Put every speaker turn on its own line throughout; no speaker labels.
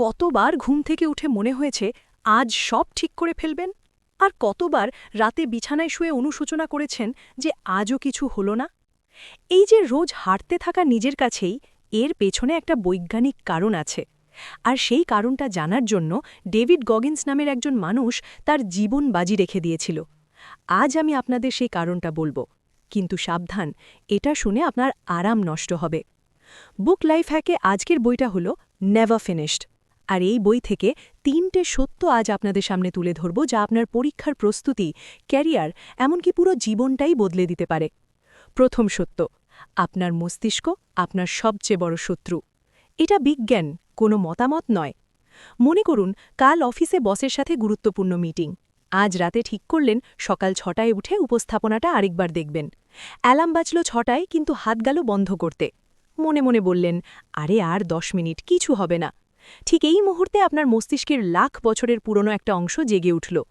কতবার ঘুম থেকে উঠে মনে হয়েছে আজ সব ঠিক করে ফেলবেন? আর কতবার রাতে বিছানায় শুয়ে অনুশোচনা করেছেন যে আজও কিছু হলো না? এই যে রোজ হাঁটতে থাকা নিজের কাছেই এর পেছনে একটা বৈজ্ঞানিক কারণ আছে। আর সেই কারণটা জানার জন্য ডেভিড গগিন্স নামের একজন মানুষ তার জীবন বাজি রেখে দিয়েছিল। আজ আমি আপনাদের সেই কারণটা বলব। কিন্তু সাবধান, এটা শুনে আপনার আরাম নষ্ট হবে। বুক লাইফ হ্যাকে আজকের বইটা হলো নেভার ফিনিশড। আর এই বই থেকে তিনটে সত্য আজ আপনাদের সামনে তুলে ধরব, যা আপনার পরীক্ষার প্রস্তুতি, ক্যারিয়ার, এমনকি পুরো জীবনটাই বদলে দিতে পারে। প্রথম সত্য, আপনার মস্তিষ্ক আপনার সবচেয়ে বড় শত্রু। এটা বিজ্ঞান, কোনো মতামত নয়। মনে করুন, কাল অফিসে বসের সাথে গুরুত্বপূর্ণ মিটিং। আজ রাতে ঠিক করলেন, সকাল ছটায় উঠে উপস্থাপনাটা আরেকবার দেখবেন। অ্যালার্ম বাজল ছটায়, কিন্তু হাত গেল বন্ধ করতে। মনে মনে বললেন, আরে আর দশ মিনিট, কিছু হবে না। ঠিক এই মুহূর্তে আপনার মস্তিষ্কের লাখ বছরের পুরনো একটা অংশ জেগে উঠল।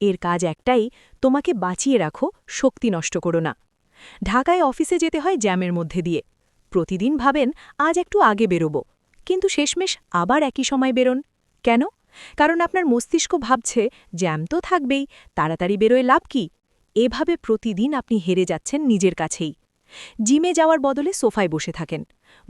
এর কাজ একটাই, তোমাকে বাঁচিয়ে রাখো, শক্তি নষ্ট করো না। ঢাকায় অফিসে যেতে হয় জ্যামের মধ্যে দিয়ে। প্রতিদিন ভাবেন, আজ একটু আগে বেরোব। কিন্তু শেষমেশ আবার একই সময় বেরোন। কেন? কারণ আপনার মস্তিষ্ক ভাবছে, জ্যাম তো থাকবেই, তাড়াতাড়ি বেরোয় লাভ কি? এভাবে প্রতিদিন আপনি হেরে যাচ্ছেন নিজের কাছেই। জিমে যাওয়ার বদলে সোফায় বসে থাকেন।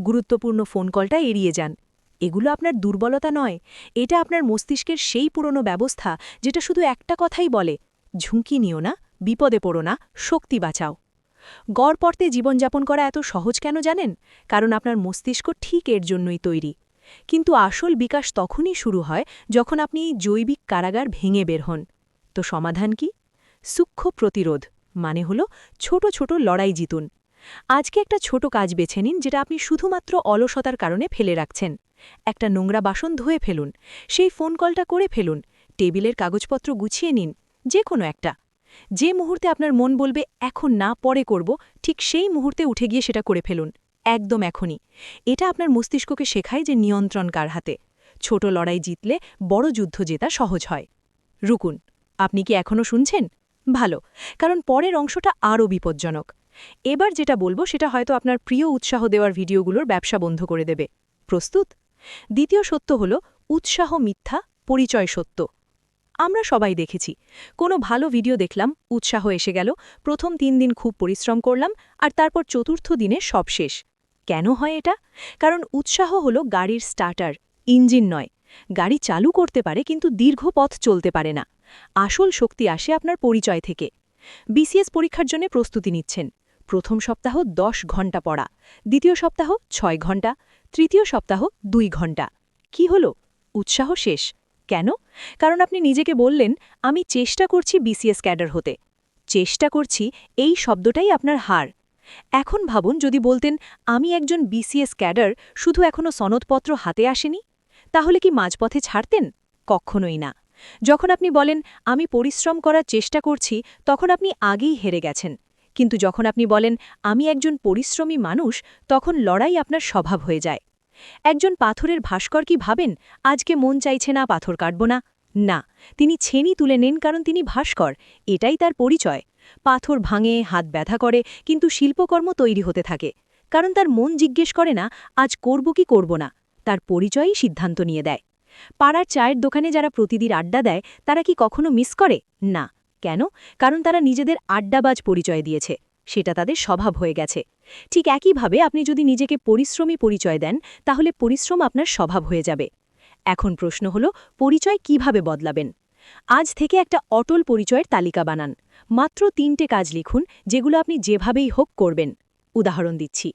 গুরুত্বপূর্ণ ফোন কলটা এড়িয়ে যান। এগুলো আপনার দুর্বলতা নয়, এটা আপনার মস্তিষ্কের সেই পুরনো ব্যবস্থা যেটা শুধু একটা কথাই বলে, ঝুঁকি নিও না, বিপদে পড়ো না, শক্তি বাঁচাও। গড় পড়তে জীবনযাপন করা এত সহজ কেন জানেন? কারণ আপনার মস্তিষ্ক ঠিক এর জন্যই তৈরি। কিন্তু আসল বিকাশ তখনই শুরু হয় যখন আপনি এই জৈবিক কারাগার ভেঙে বের হন। তো সমাধান কি? সূক্ষ্ম প্রতিরোধ মানে হল ছোট ছোট লড়াই জিতুন। আজকে একটা ছোট কাজ বেছে নিন যেটা আপনি শুধুমাত্র অলসতার কারণে ফেলে রাখছেন। একটা নোংরা বাসন ধুয়ে ফেলুন, সেই ফোন কলটা করে ফেলুন, টেবিলের কাগজপত্র গুছিয়ে নিন যে কোনো একটা। যে মুহূর্তে আপনার মন বলবে, এখন না, পরে করব, ঠিক সেই মুহূর্তে উঠে গিয়ে সেটা করে ফেলুন, একদম এখনই। এটা আপনার মস্তিষ্ককে শেখায় যে নিয়ন্ত্রণ কার হাতে। ছোট লড়াই জিতলে বড় যুদ্ধ জেতা সহজ হয়। রুকুন, আপনি কি এখনও শুনছেন? ভালো, কারণ পরের অংশটা আরও বিপজ্জনক। এবার যেটা বলব সেটা হয়তো আপনার প্রিয় উৎসাহ দেওয়ার ভিডিওগুলোর ব্যবসা বন্ধ করে দেবে। প্রস্তুত? দ্বিতীয় সত্য হল, উৎসাহ মিথ্যা, পরিচয় সত্য। আমরা সবাই দেখেছি। কোনো ভালো ভিডিও দেখলাম, উৎসাহ এসে গেল, প্রথম তিন দিন খুব পরিশ্রম করলাম, আর তারপর চতুর্থ দিনে সব শেষ। কেন হয় এটা? কারণ উৎসাহ হলো গাড়ির স্টার্টার, ইঞ্জিন নয়। গাড়ি চালু করতে পারে, কিন্তু দীর্ঘ পথ চলতে পারে না। আসল শক্তি আসে আপনার পরিচয় থেকে। বিসিএস পরীক্ষার জন্য প্রস্তুতি নিচ্ছেন। প্রথম সপ্তাহ দশ ঘণ্টা পড়া, দ্বিতীয় সপ্তাহ ছয় ঘণ্টা, তৃতীয় সপ্তাহ দুই ঘণ্টা। কি হল? উৎসাহ শেষ। কেন? কারণ আপনি নিজেকে বললেন, আমি চেষ্টা করছি বিসিএস ক্যাডার হতে। চেষ্টা করছি, এই শব্দটাই আপনার হার। এখন ভাবুন, যদি বলতেন, আমি একজন বিসিএস ক্যাডার, শুধু এখনও সনদপত্র হাতে আসেনি? তাহলে কি মাঝপথে ছাড়তেন? কখনোই না। যখন আপনি বলেন, আমি পরিশ্রম করার চেষ্টা করছি, তখন আপনি আগেই হেরে গেছেন। কিন্তু যখন আপনি বলেন, আমি একজন পরিশ্রমী মানুষ তখন লড়াই আপনার স্বভাব হয়ে যায়। একজন পাথরের ভাস্কর কি ভাবেন, আজকে মন চাইছে না, পাথর কাটব না না, তিনি ছেনি তুলে নেন কারণ তিনি ভাস্কর, এটাই তার পরিচয়। পাথর ভাঙে, হাত ব্যথা করে, কিন্তু শিল্পকর্ম তৈরি হতে থাকে। কারণ তার মন জিজ্ঞেস করে না, আজ করব কি করব না? তার পরিচয়ই সিদ্ধান্ত নিয়ে দেয়। পাড়ার চায়ের দোকানে যারা প্রতিদিন আড্ডা দেয়, তারা কি কখনো মিস করে? না। কেন? কারণ তারা নিজেদের আড্ডাবাজ পরিচয় দিয়েছে। সেটা তাদের স্বভাব হয়ে গেছে। ঠিক একইভাবে আপনি যদি নিজেকে পরিশ্রমী পরিচয় দেন, তাহলে পরিশ্রম আপনার স্বভাব হয়ে যাবে। এখন প্রশ্ন হল, পরিচয় কীভাবে বদলাবেন? আজ থেকে একটা অটল পরিচয়ের তালিকা বানান। মাত্র তিনটে কাজ লিখুন, যেগুলো আপনি যেভাবেই হোক করবেন। উদাহরণ দিচ্ছি।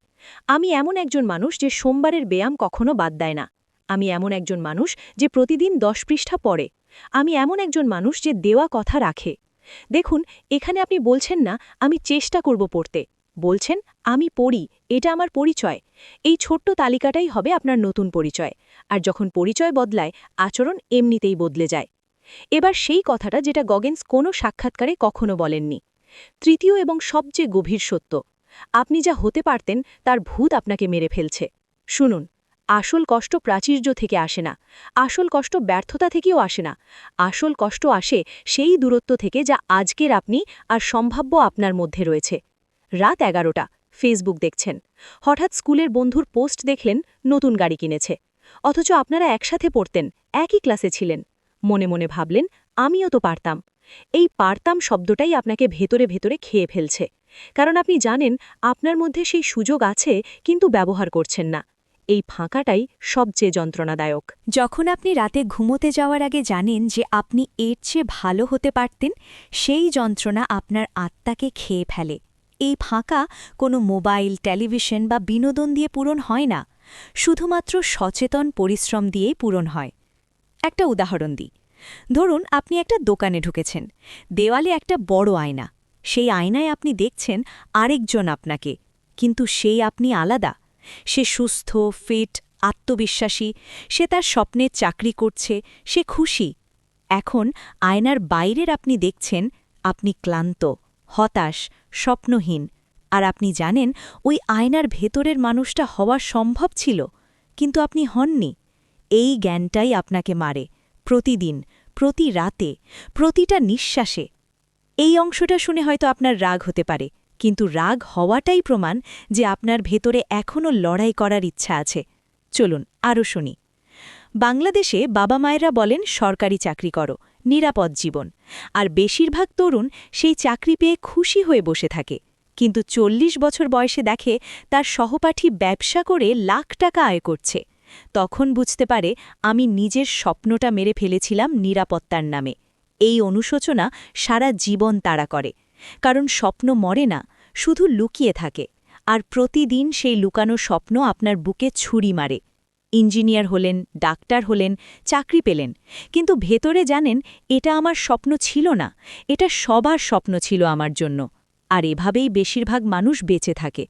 আমি এমন একজন মানুষ যে সোমবারের ব্যায়াম কখনো বাদ দেয় না। আমি এমন একজন মানুষ যে প্রতিদিন দশ পৃষ্ঠা পড়ে। আমি এমন একজন মানুষ যে দেওয়া কথা রাখে। দেখুন, এখানে আপনি বলছেন না, আমি চেষ্টা করব পড়তে। বলছেন, আমি পড়ি, এটা আমার পরিচয়। এই ছোট্ট তালিকাটাই হবে আপনার নতুন পরিচয়। আর যখন পরিচয় বদলায়, আচরণ এমনিতেই বদলে যায়। এবার সেই কথাটা যেটা গগেন্স কোনো সাক্ষাৎকারে কখনো বলেননি। তৃতীয় এবং সবচেয়ে গভীর সত্য, আপনি যা হতে পারতেন, তার ভূত আপনাকে মেরে ফেলছে। শুনুন আসল কষ্ট প্রাচীর্য থেকে আসে না, আসল কষ্ট ব্যর্থতা থেকেও আসে না, আসল কষ্ট আসে সেই দূরত্ব থেকে যা আজকের আপনি আর সম্ভাব্য আপনার মধ্যে রয়েছে। রাত এগারোটা ফেসবুক দেখছেন। হঠাৎ স্কুলের বন্ধুর পোস্ট দেখলেন, নতুন গাড়ি কিনেছে। অথচ আপনারা একসাথে পড়তেন, একই ক্লাসে ছিলেন। মনে মনে ভাবলেন, আমিও তো পারতাম। এই পারতাম শব্দটাই আপনাকে ভেতরে ভেতরে খেয়ে ফেলছে। কারণ আপনি জানেন, আপনার মধ্যে সেই সুযোগ আছে, কিন্তু ব্যবহার করছেন না। এই ফাঁকাটাই সবচেয়ে যন্ত্রণাদায়ক।
যখন আপনি রাতে ঘুমোতে যাওয়ার আগে জানেন যে আপনি এর চেয়ে ভালো হতে পারতেন, সেই যন্ত্রণা আপনার আত্মাকে খেয়ে ফেলে। এই ফাঁকা কোনো মোবাইল, টেলিভিশন বা বিনোদন দিয়ে পূরণ হয় না। শুধুমাত্র সচেতন পরিশ্রম দিয়েই পূরণ হয়। একটা উদাহরণ দিই। ধরুন, আপনি একটা দোকানে ঢুকেছেন। দেওয়ালে একটা বড় আয়না। সেই আয়নায় আপনি দেখছেন আরেকজন আপনাকে। কিন্তু সেই আপনি আলাদা। সে সুস্থ ফিট আত্মবিশ্বাসী, সে তার স্বপ্নে চাকরি করছে, সে খুশি। এখন আয়নার বাইরের আপনি দেখছেন, আপনি ক্লান্ত, হতাশ, স্বপ্নহীন। আর আপনি জানেন, ওই আয়নার ভেতরের মানুষটা হওয়া সম্ভব ছিল, কিন্তু আপনি হননি। এই জ্ঞানটাই আপনাকে মারে, প্রতিদিন, প্রতি রাতে, প্রতিটা নিঃশ্বাসে। এই অংশটা শুনে হয়তো আপনার রাগ হতে পারে কিন্তু রাগ হওয়াটাই প্রমাণ যে আপনার ভেতরে এখনও লড়াই করার ইচ্ছা আছে। চলুন, আরও শুনি। বাংলাদেশে বাবা মায়েরা বলেন, সরকারি চাকরি করো, নিরাপদ জীবন। আর বেশিরভাগ তরুণ সেই চাকরি পেয়ে খুশি হয়ে বসে থাকে। কিন্তু চল্লিশ বছর বয়সে দেখে তার সহপাঠী ব্যবসা করে লাখ টাকা আয় করছে। তখন বুঝতে পারে, আমি নিজের স্বপ্নটা মেরে ফেলেছিলাম নিরাপত্তার নামে। এই অনুশোচনা সারা জীবন তাড়া করে। কারণ স্বপ্ন মরে না শুধু লুকিয়ে থাকে, আর প্রতিদিন সেই লুকানো স্বপ্ন আপনার বুকে ছুরি মারে। ইঞ্জিনিয়ার হলেন, ডাক্তার হলেন, চাকরি পেলেন, কিন্তু ভেতরে জানেন, এটা আমার স্বপ্ন ছিল না, এটা সবার স্বপ্ন ছিল আমার জন্য। আর এভাবেই বেশিরভাগ মানুষ বেঁচে থাকে।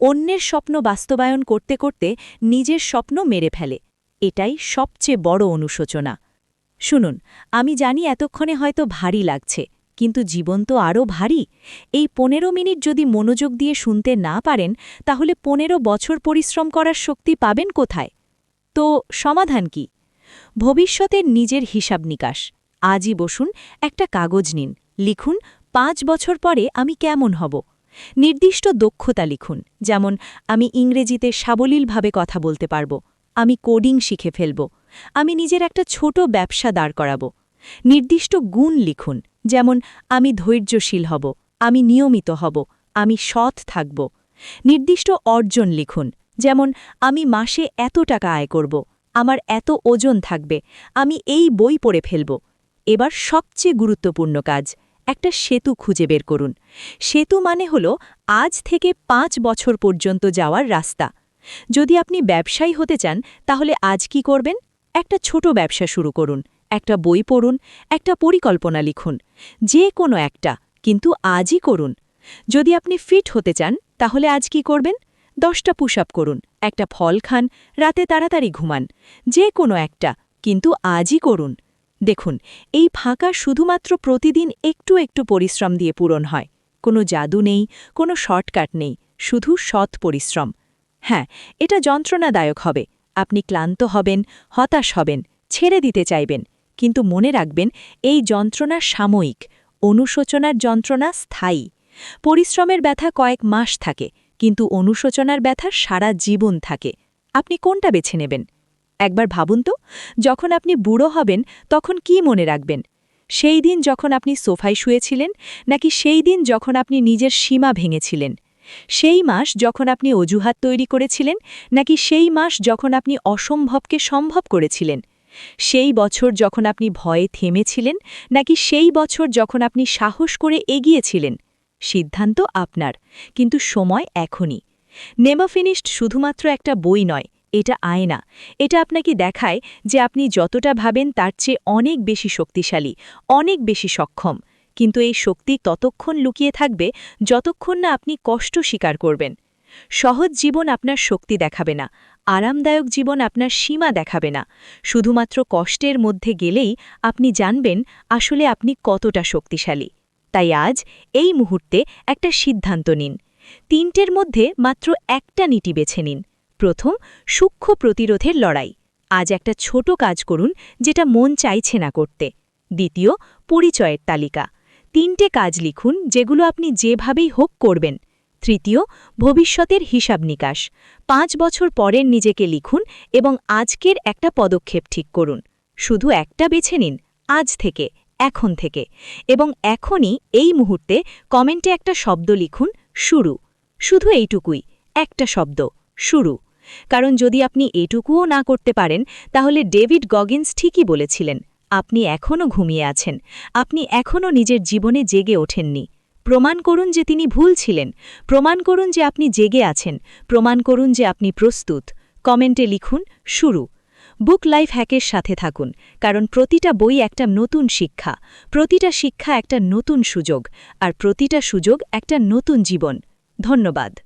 অন্যের স্বপ্ন বাস্তবায়ন করতে করতে নিজের স্বপ্ন মেরে ফেলে। এটাই সবচেয়ে বড় অনুশোচনা। শুনুন, আমি জানি এতক্ষণে হয়তো ভারী লাগছে কিন্তু জীবন তো আরও ভারী। এই পনেরো মিনিট যদি মনোযোগ দিয়ে শুনতে না পারেন, তাহলে পনেরো বছর পরিশ্রম করার শক্তি পাবেন কোথায়? তো সমাধান কি? ভবিষ্যতের নিজের হিসাব নিকাশ। আজই বসুন, একটা কাগজ নিন। লিখুন, পাঁচ বছর পরে আমি কেমন হব? নির্দিষ্ট দক্ষতা লিখুন, যেমন, আমি ইংরেজিতে সাবলীলভাবে কথা বলতে পারব। আমি কোডিং শিখে ফেলব। আমি নিজের একটা ছোট ব্যবসা দাঁড় করাব। নির্দিষ্ট গুণ লিখুন, যেমন, আমি ধৈর্যশীল হব, আমি নিয়মিত হব, আমি সৎ থাকব। নির্দিষ্ট অর্জন লিখুন, যেমন, আমি মাসে এত টাকা আয় করব, আমার এত ওজন থাকবে, আমি এই বই পড়ে ফেলব। এবার সবচেয়ে গুরুত্বপূর্ণ কাজ, একটা সেতু খুঁজে বের করুন। সেতু মানে হল আজ থেকে পাঁচ বছর পর্যন্ত যাওয়ার রাস্তা। যদি আপনি ব্যবসায়ী হতে চান, তাহলে আজ কি করবেন? একটা ছোট ব্যবসা শুরু করুন। একটা বই পড়ুন, একটা পরিকল্পনা লিখুন, যে কোনো একটা, কিন্তু আজই করুন। যদি আপনি ফিট হতে চান, তাহলে আজ কি করবেন? দশটা পুশ আপ করুন, একটা ফল খান, রাতে তাড়াতাড়ি ঘুমান, যে কোনো একটা, কিন্তু আজই করুন। দেখুন, এই ফাঁকা শুধুমাত্র প্রতিদিন একটু একটু পরিশ্রম দিয়ে পূরণ হয়। কোনো জাদু নেই, কোনো শর্টকাট নেই, শুধু সৎ পরিশ্রম। হ্যাঁ এটা যন্ত্রণাদায়ক হবে। আপনি ক্লান্ত হবেন, হতাশ হবেন, ছেড়ে দিতে চাইবেন। কিন্তু মনে রাখবেন, এই যন্ত্রণা সাময়িক, অনুশোচনার যন্ত্রণা স্থায়ী। পরিশ্রমের ব্যথা কয়েক মাস থাকে, কিন্তু অনুশোচনার ব্যথা সারা জীবন থাকে। আপনি কোনটা বেছে নেবেন? একবার ভাবুন তো, যখন আপনি বুড়ো হবেন, তখন কি মনে রাখবেন? সেই দিন যখন আপনি সোফায় শুয়েছিলেন, নাকি সেই দিন যখন আপনি নিজের সীমা ভেঙেছিলেন? সেই মাস যখন আপনি অজুহাত তৈরি করেছিলেন, নাকি সেই মাস যখন আপনি অসম্ভবকে সম্ভব করেছিলেন? সেই বছর যখন আপনি ভয়ে থেমেছিলেন, নাকি সেই বছর যখন আপনি সাহস করে এগিয়েছিলেন? সিদ্ধান্ত আপনার, কিন্তু সময় এখনই। নেমা ফিনিশড শুধুমাত্র একটা বই নয়, এটা আয়না। এটা আপনাকে দেখায় যে আপনি যতটা ভাবেন তার চেয়ে অনেক বেশি শক্তিশালী, অনেক বেশি সক্ষম। কিন্তু এই শক্তি ততক্ষণ লুকিয়ে থাকবে যতক্ষণ না আপনি কষ্ট স্বীকার করবেন। সহজ জীবন আপনার শক্তি দেখাবে না। আরামদায়ক জীবন আপনার সীমা দেখাবে না। শুধুমাত্র কষ্টের মধ্যে গেলেই আপনি জানবেন আসলে আপনি কতটা শক্তিশালী। তাই আজ এই মুহূর্তে একটা সিদ্ধান্ত নিন। তিনটের মধ্যে মাত্র একটা নীতি বেছে নিন। প্রথম, সূক্ষ্ম প্রতিরোধের লড়াই। আজ একটা ছোট কাজ করুন যেটা মন চাইছে না করতে। দ্বিতীয়, পরিচয়ের তালিকা। তিনটে কাজ লিখুন যেগুলো আপনি যেভাবেই হোক করবেন। তৃতীয়, ভবিষ্যতের হিসাব নিকাশ। পাঁচ বছর পরের নিজেকে লিখুন এবং আজকের একটা পদক্ষেপ ঠিক করুন। শুধু একটা বেছে নিন, আজ থেকে, এখন থেকে। এবং এখনই এই মুহূর্তে কমেন্টে একটা শব্দ লিখুন, শুরু। শুধু এইটুকুই, একটা শব্দ, শুরু। কারণ যদি আপনি এটুকুও না করতে পারেন, তাহলে ডেভিড গগিন্স ঠিকই বলেছিলেন, আপনি এখনও ঘুমিয়ে আছেন। আপনি এখনও নিজের জীবনে জেগে ওঠেননি। প্রমাণ করুন যে তিনি ভুল ছিলেন। প্রমাণ করুন যে আপনি জেগে আছেন। প্রমাণ করুন যে আপনি প্রস্তুত। কমেন্টে লিখুন, শুরু। বুক লাইফ হ্যাকের সাথে থাকুন, কারণ প্রতিটা বই একটা নতুন শিক্ষা। প্রতিটা শিক্ষা একটা নতুন সুযোগ, আর প্রতিটা সুযোগ একটা নতুন জীবন। ধন্যবাদ।